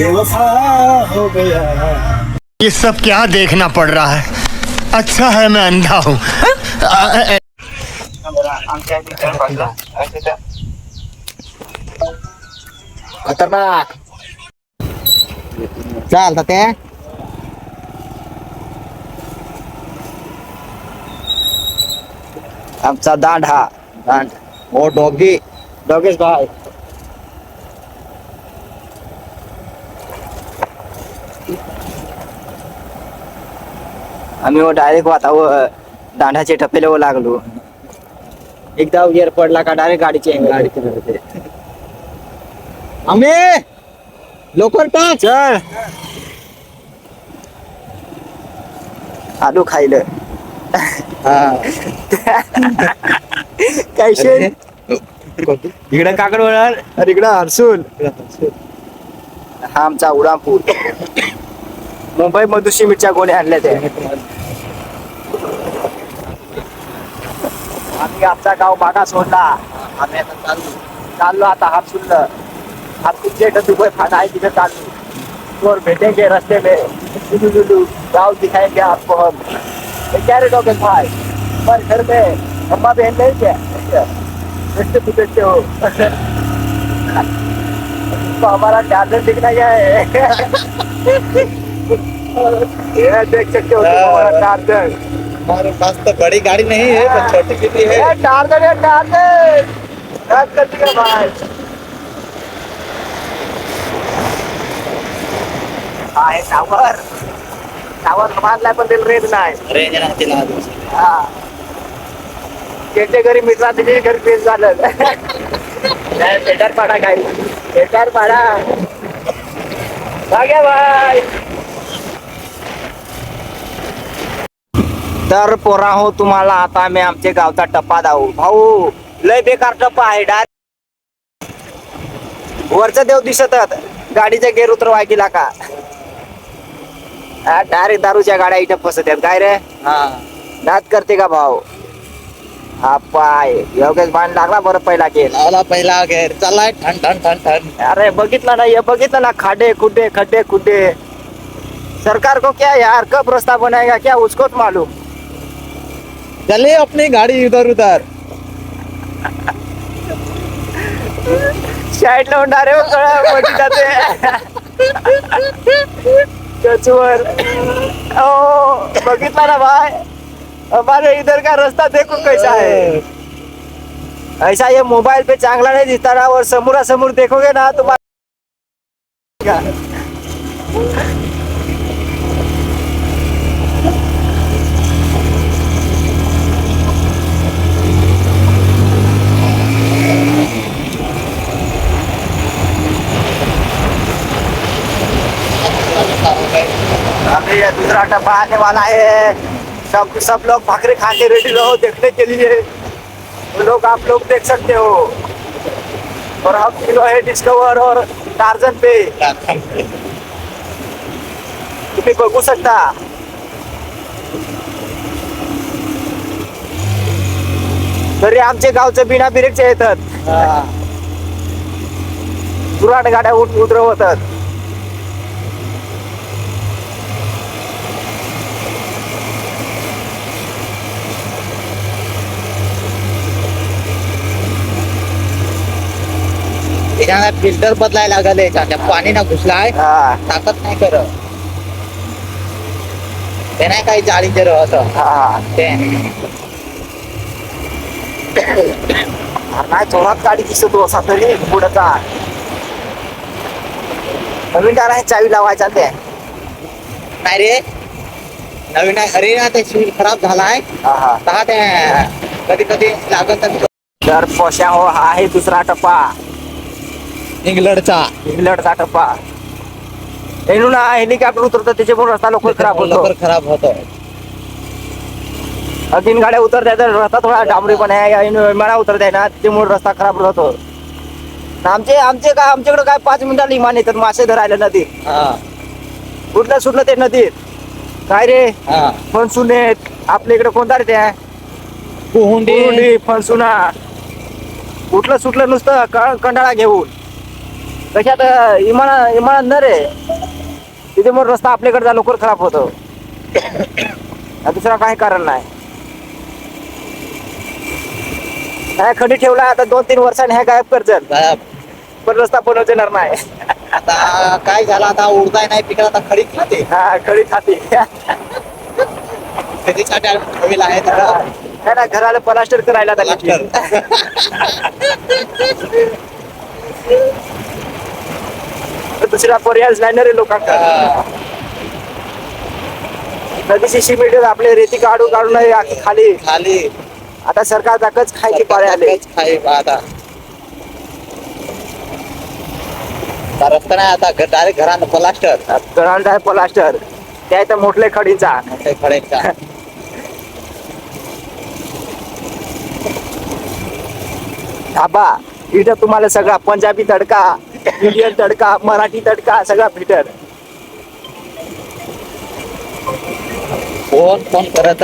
बेवफा हो गया। ये सब क्या देखना पड़ रहा है? अच्छा है मैं अंधा हूँ। खतरनाक। चालतं ते आमचा दांड हा। दांड। ओ डॉगी डॉगेश भाई। आम्ही डायरेक्ट वातावर दांडाचे टप्पेले व लागलो. एकदा उजेर पडला का डायरेक्ट गाडीचे आम्ही! लवकर टाक! चल. आलू खायलं. शे? इकडं काकड वळण. आणि इकडं हरसूल. हा आमचा उडापूर मुंबई मधून शिमिटच्या गोण्या आणल्या त्या. आम्ही आमचा गाव मागा सोडला. आम्ही आता चाललो. चाललो आता हापसूल हापसूलचे इथं दुबई फाटा आहे तिथे चाललो. और भेटेंगे रास्ते में. लुलु लुलु गाँव दिखाएंगे आपको हम? ये क्या रे डॉक्टर भाई? हमारे घर में अम्मा बहन नहीं क्या? कैसे तू कैसे हो। तो हमारा चार्जर दिखना क्या है। ये देख सकते हो हमारा चार्जर। हमारे पास तो बड़ी गाड़ी नहीं है पर छोटी सी है। चार्जर है चार्जर रद्द कर दिया भाई। आहे टावर। टावर बांधलाय पण त्याला रेंज नाही रेंज नाही तिला हा। त्याच्या घरी मित्रा त्याच्या घरी पेज झालं नाही पेटार पाडा काय पेटार पाडा। जागे भाई। तर पोरा हो तुम्हाला आता मी आमच्या गावचा टप्पा दाऊ भाऊ लय बेकार टप्पा आहे डायरेक्ट वरचा देव दिसतात गाडीचा गेर उतरवाय गेला का? डायरेक्ट दारूच्या गाड्या इथं फसत आहेत काय रे? हा. नाद करते का भाऊ? हा पाय. योगेश बाण लागला बरं पहिला गेल लावला पहिला घेर चाललाय. ठण ठण ठण ठण. अरे बघितला ना ये बघितलं ना खाडे खुड्डे खड्डे खुड्डे सरकार को क्या यार कब रास्ता बनाएगा क्या उसको मालूम? चले अपनी गाड़ी इधर उधर। साईड लावून अरे मोठी जाते. कचवर ओ बघितला ना भाई हमारे इधर का रास्ता देखो कैसा है? ऐसा ये मोबाइल पे चांगला नहीं दिखता ना और समोरा समोर देखोगे ना तुम्हारा अभी ये दूसरा डब्बा आने वाला है सब सब लोग भाकरे खा के रेडी रहो देखने के लिए. वो लोग आप लोग देख सकते हो. और हम किलो है डिस्कवर और टार्जन पे. तुम्ही बघू शकता तरी आमचे गावचे बिना बिरेकचे येतात. दुराट गाड्या उतरवतात. फिल्टर बदलायला लागले पाणी ना घुसलाय. ताकद नाही करत. ते नाही काही जाळी जर असं ते. नाही जोरात गाडी दिसतो असा तरी पुढं का नवीन कार आहे चावी लावायचा ते. नाही रे. नवीन आहे. अरे ना ते शूज खराब झालाय. हा हा. ते. कधी कधी लागत तर पोशा हा आहे दुसरा टप्पा. इंग्लंडचा. इंग्लंडचा टप्पा. ना हेलिकॉप्टर उतरतं त्याच्यामुळे रस्ता लवकर खराब होतो. लवकर खराब होतो. तीन गाड्या उतरत्या तर रस्ता थोडा डांबरी पण आहे. विमाना उतरत ना त्याच्यामुळे रस्ता खराब होतो. आमचे आमचे काय आमच्याकडे काय पाच मिनिटाला इमान येतात मासे धरायला नदीत. हा. कुठलं सुटलं ते नदीत. काय रे? हा. फणसून आहेत. आपल्या इकडे कोणता रे त्या? कुहुंडी. फणसुना. उठलं सुटलं नुसतं क- कंडाळा घेऊन. कशात इमाना इमानात न रे. तिथे मग रस्ता आपल्याकडचा लवकर खराब होतो. हा दुसरा काही कारण नाही. ह्या खडी ठेवला आता दोन तीन वर्षांनी ह्या गायब करजल. पण रस्ता बनवता येणार नाही. आता काय झालं आता उडताय नाही पिकला आता खडी खाते. हा खडी खाती. आहे. है. ना घराला प्लास्टर करायला आता. दुसरा पर्याय नाही ना रे लोकांना. नदीची सिमेंट आपले रेती काढू काढून आखी खाली. खाली. आता सरकार दाखच खायचे पाळे आले आता. रस्ता नाही आता डायरेक्ट घरात प्लास्टर गळांड आहे प्लास्टर त्या इथं मोठले खडीचा. मोठे खड्यांचा धाबा इथं तुम्हाला सगळा पंजाबी तडका. इंडियन तडका मराठी तडका सगळा फिटर. कोण कोण करत?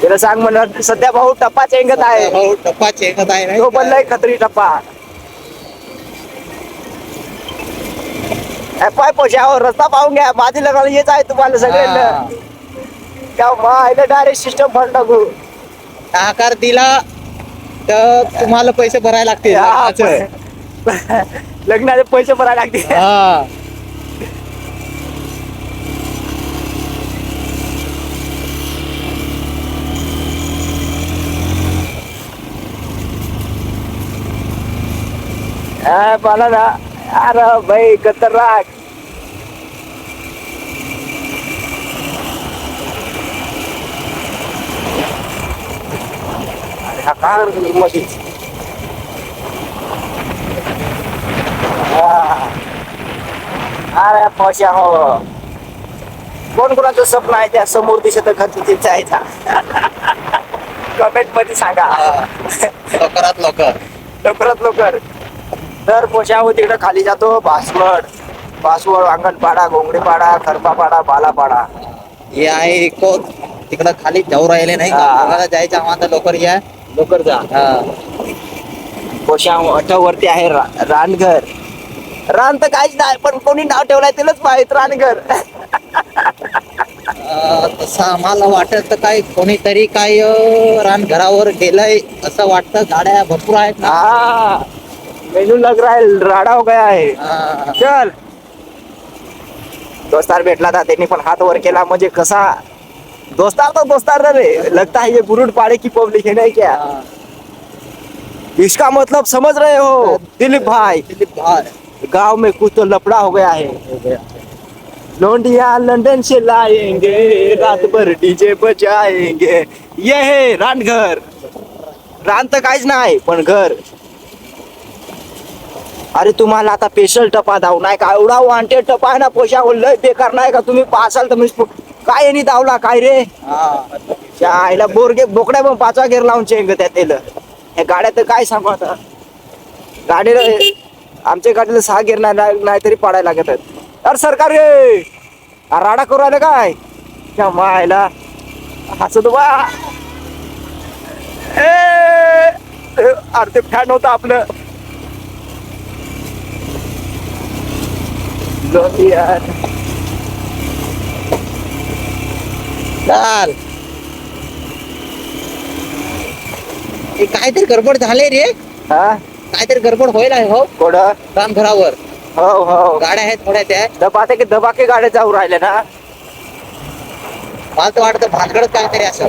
त्याला सांग म्हणत सध्या भाऊ टप्पा चेंगत आहे. भाऊ टप्पा चेंगत आहे नाही तो? बनलाय खत्री टप्पा. पाय पोशावर रस्ता पाहून घ्या. माझी लग्न हेच आहे तुम्हाला सगळ्यांना. त्या मायला डायरेक्ट सिस्टम फंड टाकू. आकार दिला तर तुम्हाला पैसे भरायला लागतील. लग्नाचं. पैसे भरायला लागतील. हा. हा, मला ना. अरे भाई खतरनाक. अरे हा काय करतो तू मधीच? हा. अरे पशा हो. कोण कोणाचं स्वप्न आहे त्या समोर दिसत खर्च जायचा? कमेंटमध्ये सांगा. लवकरात लवकर. लवकरात लवकर. दर पोशावर तिकडे खाली जातो. बासवड. बासवड अंगणपाडा घोंगडीपाडा खरपापाडा बालापाडा. हे आहे इको. तिकडं खाली जाऊ राहिले नाही का? हा. जायचं आम्हाला लवकर या. लवकर जा. हा. पोशा अठावरती आहे रा- रानघर. रान तर काहीच नाही पण कोणी नाव ठेवलंय त्यालाच माहीत रानघर. अं, तसं आम्हाला वाटत काय कोणीतरी काय अं, रानघरावर गेलंय असं वाटतं गाड्या भरपूर आहेत ना. हा मेनू लग रहा है राडा हो गया है हा. चल. दोस्तार भेटला था त्यांनी पण हात वर केला म्हणजे कसा? दोस्तार तो दोस्तार ना रे लगता है ये बुरुड पाड़े की पब्लिक है नहीं क्या? हा. इसका मतलब समझ रहे हो दिलीप भाई। दिलीप भाई. गांव में कुछ तो लफड़ा हो गया है। लोंडिया लंदन से लाएंगे रात भर डीजे बजाएंगे। ये है रानघर। रान तर काहीच नाही पण घर। अरे तुम्हाला आता स्पेशल टपा धाव नाही का? एवढा वांटेड टपा आहे ना पोशा लय बेकार नाही का? तुम्ही पासाल तर म्हणजे काय यांनी धावला काय रे? आईला बोरगे बोकड्या पण पाचवा गेर लावून चेंग त्या तेल ह्या गाड्या तर काय सांगू आता? गाडीला आमच्या गाडीला सहा गेर नाही नाहीतरी पाडायला लागत आहेत. अरे सरकार रे! राडा करू आलं काय? त्या मायला. हसत बा अरे ते फॅन होतं आपलं. चाल हे काहीतरी गडबड झाले रे. हा? काहीतरी गडबड होईल आहे हो? कोण रामघरावर. हो हो. गाड्या आहेत थोड्या त्या. दबाते की दबाके गाड्या जाऊ राहिले ना. मला तर वाटतं भानगड काहीतरी असं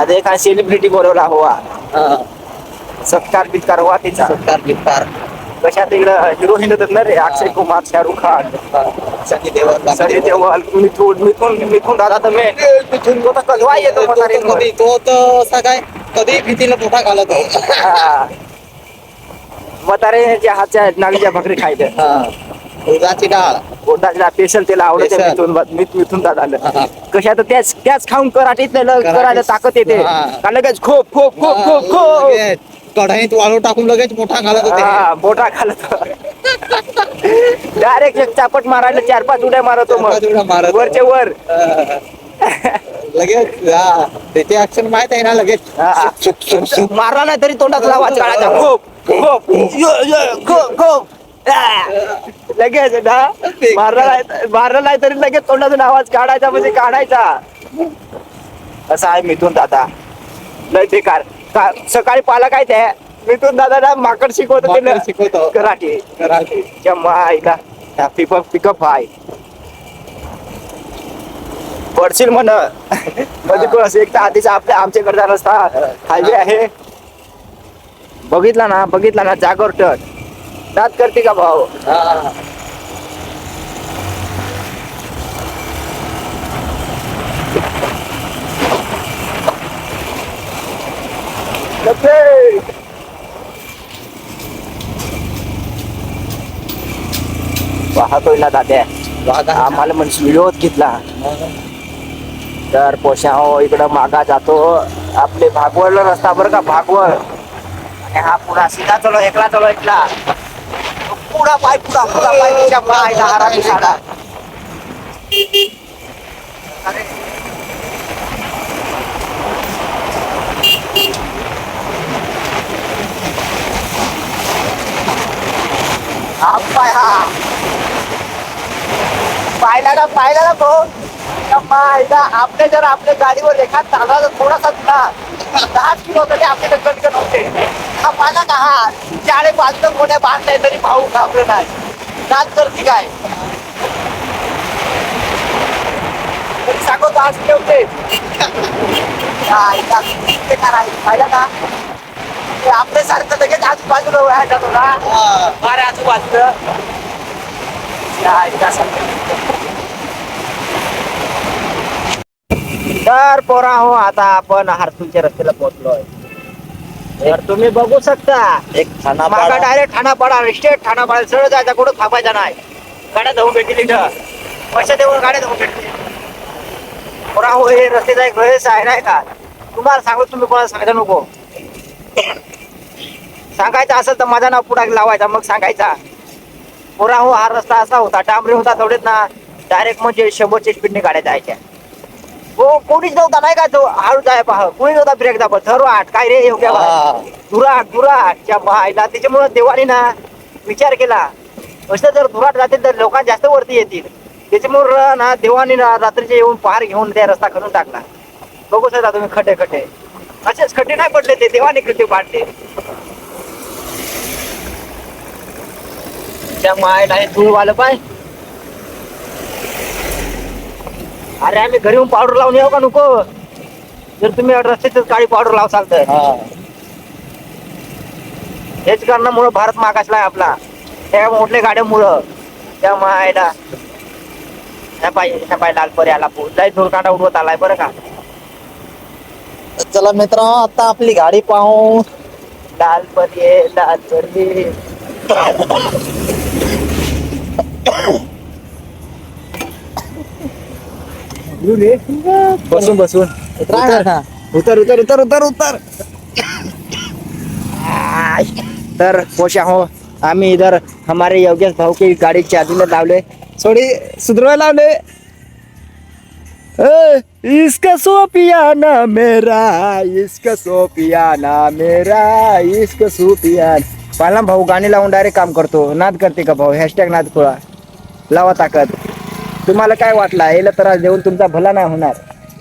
आता एका सेलिब्रिटी बोलवला हवा हा. सत्कार बित्कार हुआ तिचा. सत्कार बित्कार. कशा तिकडं हिरोईन होतात ना रे अक्षय कुमार शाहरुख खान. सनी देवल सनी देओल मिथून मिथून मिथून दादा तर मे मिथून. तो तर कलवा येतो तो तर असा काय? कधी भीतीला मोठा घालत हो म्हाताऱ्याच्या हातच्या नागीच्या भाकरी खायचं हा. डाळ स्पेशल त्याला आवडते Special. मिथून मिथ- मिथून दादाला हा. कशा तर त्याच त्याच खाऊन कराटीत करायला ताकद येते हा. का लगेच खोप खोप खोप खोप खोप कढईत वाळू टाकून लगेच मोठा घालत होते हा, मोठा खालत डायरेक्ट चापट मारायला चार पाच उड्या मारतो चार पाच उड्या मग मारतो. वरचे वर. लगेच हा त्याचे ऍक्शन माहीत आहे ना लगेच. हा. मारला नाही तरी तोंडात लावाच काढायचा खूप लगेच ना मारला नाही मारला नाही तरी लगेच तोंडातून आवाज काढायचा म्हणजे काढायचा. असा आहे मिथून दादा. लय बेकार. का- सकाळी पाला काय ते. मिथून दादा ना माकड शिकवतो ते माकड शिकवतो. Karate karate. जम्मा आईला. पिकअप पिकअप आहे. पडशील म्हण. कोण असं एक तर आधीच आपल्या आमच्याकडचा रस्ता हायवे आहे. बघितला ना बघितला ना जागोर टट दात करते का भाऊ? हा. पाहतोय ना. दाद्या. आम्हाला म्हणजे विरोध घेतला. तर पोशा हो इकडं मागा जातो. आपले भागवळ रस्ता बरं का भागवळ आणि हा पुढा सीधा चलो एकला चलो एकला. पुढा पाय पुढा पुढा पाय तिच्या पाय दहा बिहारा अरे. हा पाय हा पाहिला ना पाहिला ना भाऊ पायला आपले जर आपल्या गाडीवर एखाद तर थोडासा तुला दहा किलो तरी आपल्याला कटकट होते. हा पाहिला का हा? चाळे बांधलं कोण्या बांधताय तरी भाऊ घाबरत नाही नाच करते काय? सांगतो आज ठेवते. पाहिला का? ते आपल्यासारखं लगेच आजूबाजूला व्हायचा तो हा. अरे आजूबाजूला या इथं असं. तर पोरा हो आता आपण हरसूलच्या रस्त्याला पोहोचलोय. तर तुम्ही बघू शकता. एक मागा डायरेक्ट ठाणापाडा स्टेट ठाणापाडा सरळ जायचा. कुठं थांबायचा नाही. गाड्या धावून भेटतील इथं. पैसे देऊन गाड्या धावून भेटतील. पोरा हो हे रस्त्याचा एक रस आहे नाही का? तुम्हाला सांगू तुम्ही कोणाला सांगायचं नको. सांगायचं असेल तर माझा नाव पुढे लावायचा. मग सांगायचा. पोरा हो हा रस्ता असा होता. डांबरी होता तेवढेच ना. डायरेक्ट म्हणजे शंभरच्या स्पीडने गाड्या जायच्या. हो कोणीच नव्हता नाही का तो? हळू जाय पहा कोणी नव्हता ब्रेक दाबत. धरू आठ काय रे हा. धुराट धुराटच्या बायला त्याच्यामुळे देवानी ना विचार केला. असं जर धुराट जातील तर लोकांना जास्त वरती येतील. त्याच्यामुळे ना देवानी ना रात्रीचे येऊन पार घेऊन त्या रस्ता करून टाकला. बघू शकता तुम्ही खड्डे खड्डे असेच खड्डे नाही पडले ते देवाने खड्डे पाडले. त्या मायला हे धूळ वालं पाय. अरे आम्ही घरी येऊन पावडर लावून येऊ का नको? जर तुम्ही रस्त्यातच काळी पावडर लावसाल तर हा. हेच कारणामुळं भारत मागासला आहे आपला. त्या मोठल्या गाड्यामुळं. त्या मायला. ह्या पाय ह्या पाय लालपरी आला लय धुरकांडा उडवत आलाय बरं का. चला मित्रांनो आता आपली गाडी पाहू. लालपरी आहे लालपरी. बसून बसून. उतर. उतर. उतर. उतर उतर. तर पोशा हो आम्ही इधर हमारे योगेश भाऊ की गाड़ी में लावले. थोड़ी सुधरवा लावले. इसका सोपियाना मेरा इसका सोपियाना मेरा इसका सोपियाना. पाला भाऊ गाणी लावून डायरेक्ट काम करतो. नाद करते का भाऊ? हॅशटॅग नाद खोळा. लावा ताकद. तुम्हाला काय वाटला? याला त्रास देऊन तुमचा भला नाही होणार.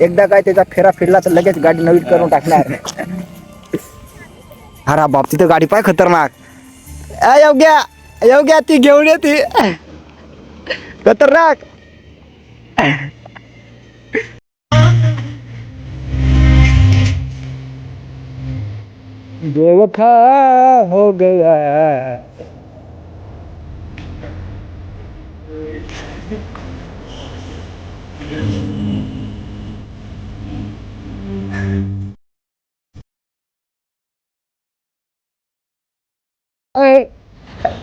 एकदा काय त्याचा फेरा फिरला तर लगेच गाडी नवीन करून टाकणार. अरे बाप तिथं गाडी पाय खतरनाक. अ, योग्या योग्या ती घेऊन ये ती. खतरनाक. बेवफा हो गया.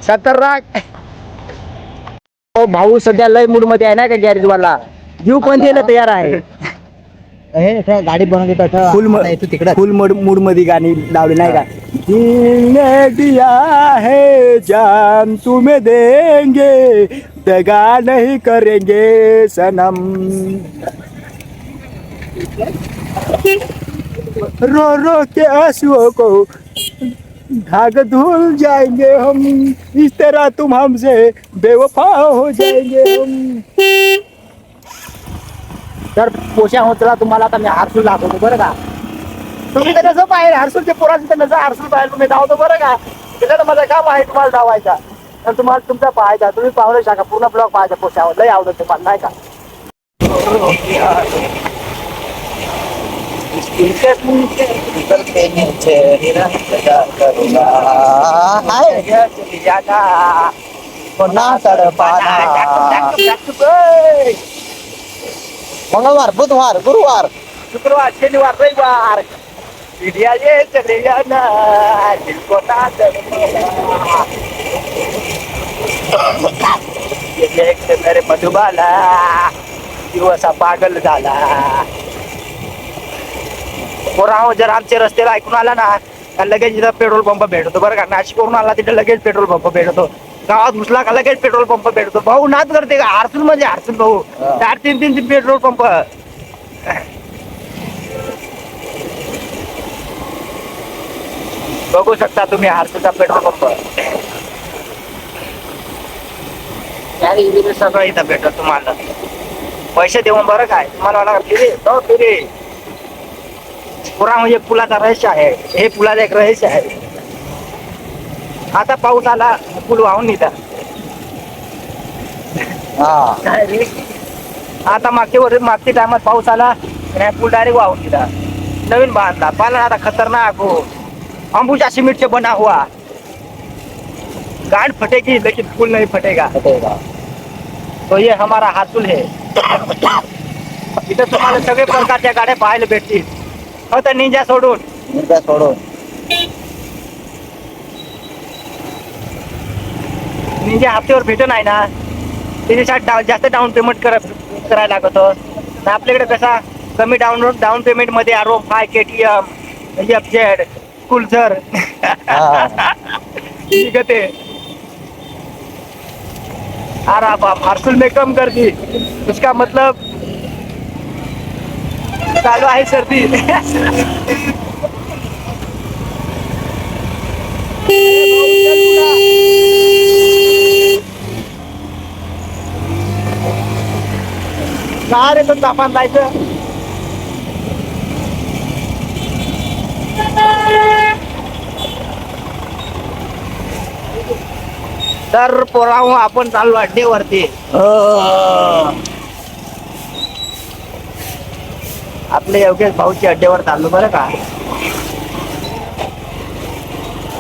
खतरनाक ओ भाऊ सध्या लय मूडमध्ये आहे ना का गॅरेज वाला जीव पण द्यायला तयार आहे. हे, गाडी बनवली तर फुल तू तिकडे. फुल मूड मूडमध्ये गाणी लावली नाही का? दिल ने दिया है जान तुम्हें देंगे दगा नहीं करेंगे सनम। रो रो के आंसुओं को भाग धूल जाएंगे हम। इस तरह तुम हमसे बेवफा हो जाएंगे हम। तर पोशा होतला तुम्हाला आता मी हारसूल दाखवतो बरं का? तुम्ही तर कसं बाहेर हरसूलचे पोराचं तर नसं हारसूल बाहेर तुम्ही धावतो बरं का? त्याच्यात माझं काम आहे तुम्हाला धावायचा तर तुम्हाला तुमचा पाहायचा तुम्ही पाहुणे शाखा पूर्ण ब्लॉग पाहायचा पोशावर लय आवडत तुम्हाला नाही का? पुन्हा तडपाना मंगळवार बुधवार गुरुवार शुक्रवार शनिवार रविवार इंडिया ये चले जाना दिल को ना तड़पाना। ये देख के मेरे मधुबाला जीव असा पागल झाला पोराहो जर आमच्या रस्त्याला ऐकून आला ना लगेच इथं पेट्रोल पंप भेटतो बरं का. नाशिकवरून आला तिथे लगेच पेट्रोल पंप भेटतो. गावात घुसला का लगेच पेट्रोल पंप भेटतो. भाऊ नाच करते का? आरसूल म्हणजे आरसूल भाऊ. चार तीन तीन तीन पेट्रोल पंप. बघू शकता तुम्ही आरसूचा पेट्रोल पंप. सगळं इथं भेटत तुम्हाला. पैसे देऊन बरं काय? तुम्हाला तो फिरे. पुरा म्हणजे पुलाचा रहस्य आहे. हे पुलाचं एक रहस्य आहे. आता पाऊस आला पूल वाहून हा. रे? आता मागच्या वर्षी मागच्या टायमात पाऊस आला आणि पूल डायरेक्ट वाहून गेला नवीन बांधला. पाला आता खतरनाक हो. अंबुजा सीमेंट से बना हुआ. गाड़ फटेगी लेकिन पुल नहीं फटेगा. फटेगा. तो ये हमारा हातुल है. इथं तुम्हाला सगळे प्रकारच्या गाड्या पाहायला भेटतील. फक्त निंजा सोडून. निर्जा सोडून. निंजा हप्त्यावर भेट नाही ना त्याच्यासाठी डाव जास्त डाऊन पेमेंट करा करायला लागत. आणि आपल्याकडे कसा कमी डाऊन डाऊन पेमेंटमध्ये आरो five K T M F Z कुलसर. हा. ठीक है अरे बाप हरसुल में कम कर दी उसका मतलब चालू आहे सर्दी का रे तो तापान जायचं तर पोराव आपण चाललो अड्डेवरती आपले योगेश भाऊच्या अड्डेवर चाललो बरं का?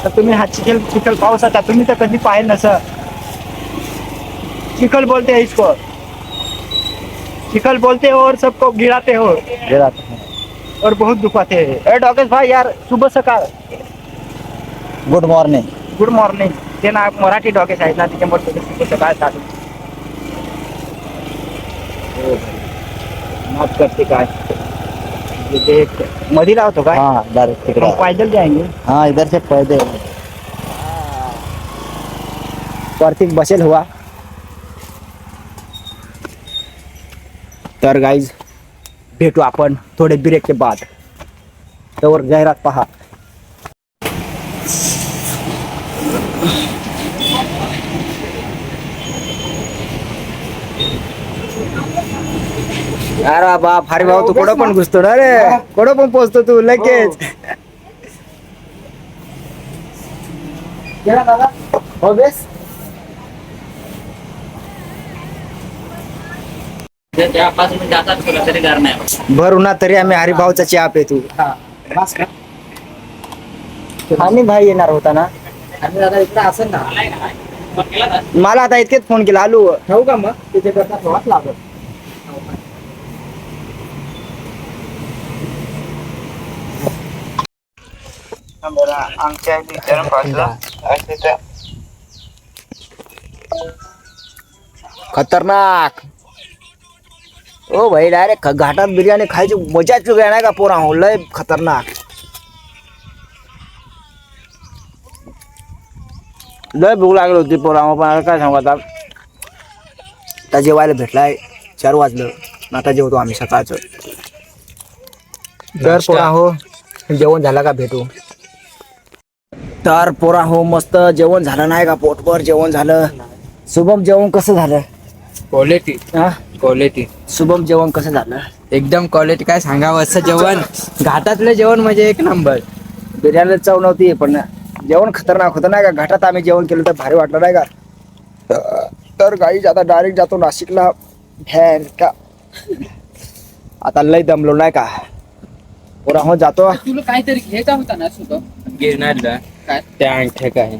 तर तुम्ही हा चिखल चिखल पाऊस आता तुम्ही तर कधी पाहिलं नस. चिखल बोलते हैं इसको. चिखल बोलते हो और सबको गिराते हो. और बहुत दुखाते हैं। ए डॉगेश भाई यार शुभ सकाळ. गुड मॉर्निंग गुड मॉर्निंग ते ना मराठी डॉगेश आहेत ना त्याच्यामुळे शुभ सकाळ चालू. नाच करते काय? मधी लावतो काय? हाँ डायरेक्ट तिकडे हम पैदल जाएंगे हाँ इधर से पैदल. प्रतीक बसेल हुआ. तर गाईज भेटू आपण थोडे ब्रेक के बाद. तर जाहिरात पहा. अरे बाप हरे भाऊ तू कुठं पण घुसतो ना रे? कुठं पण पोचतो तू लगेच. हो बेस. भर उन्हा तरी आम्ही हरिभाऊचा चहा पेतो. आणि भाई येणार होता ना? मला आता इतकेच फोन केला आलू. ठेवू का मग? तिथे करता थोडाच लागत खतरनाक. ओ भाई डायरेक्ट घाटात बिर्याणी खायची मजाच वेगळी नाही का पोरा? हो लय खतरनाक. लय भूक लागली होती पोरा पण. आता काय सांगू आता? आता जेवायला भेटलाय चार वाजलं. आता जेवतो आम्ही सकाळचं. तर पोरा हो जेवण झाला का भेटू? तर पोरा हो मस्त जेवण झालं नाही का? पोटभर जेवण झालं. शुभम जेवण कसं झालं? क्वालिटी हा क्वालिटी शुभम जेवण कसं झालं? एकदम क्वालिटी काय सांगावं असं जेवण. घाटातलं जेवण म्हणजे एक नंबर बिर्याणीला चव नव्हती पण जेवण खतरनाक होतं नाही का? घाटात आम्ही जेवण केलं तर भारी वाटलं नाही का? तर गाई आता डायरेक्ट जातो नाशिकला. भॅन का? आता लय दमलो नाही का? पोरा हो जातो. तुला काहीतरी घ्यायचा होता ना सुद्धा गिरणारला काय? त्या अंगठ्या काय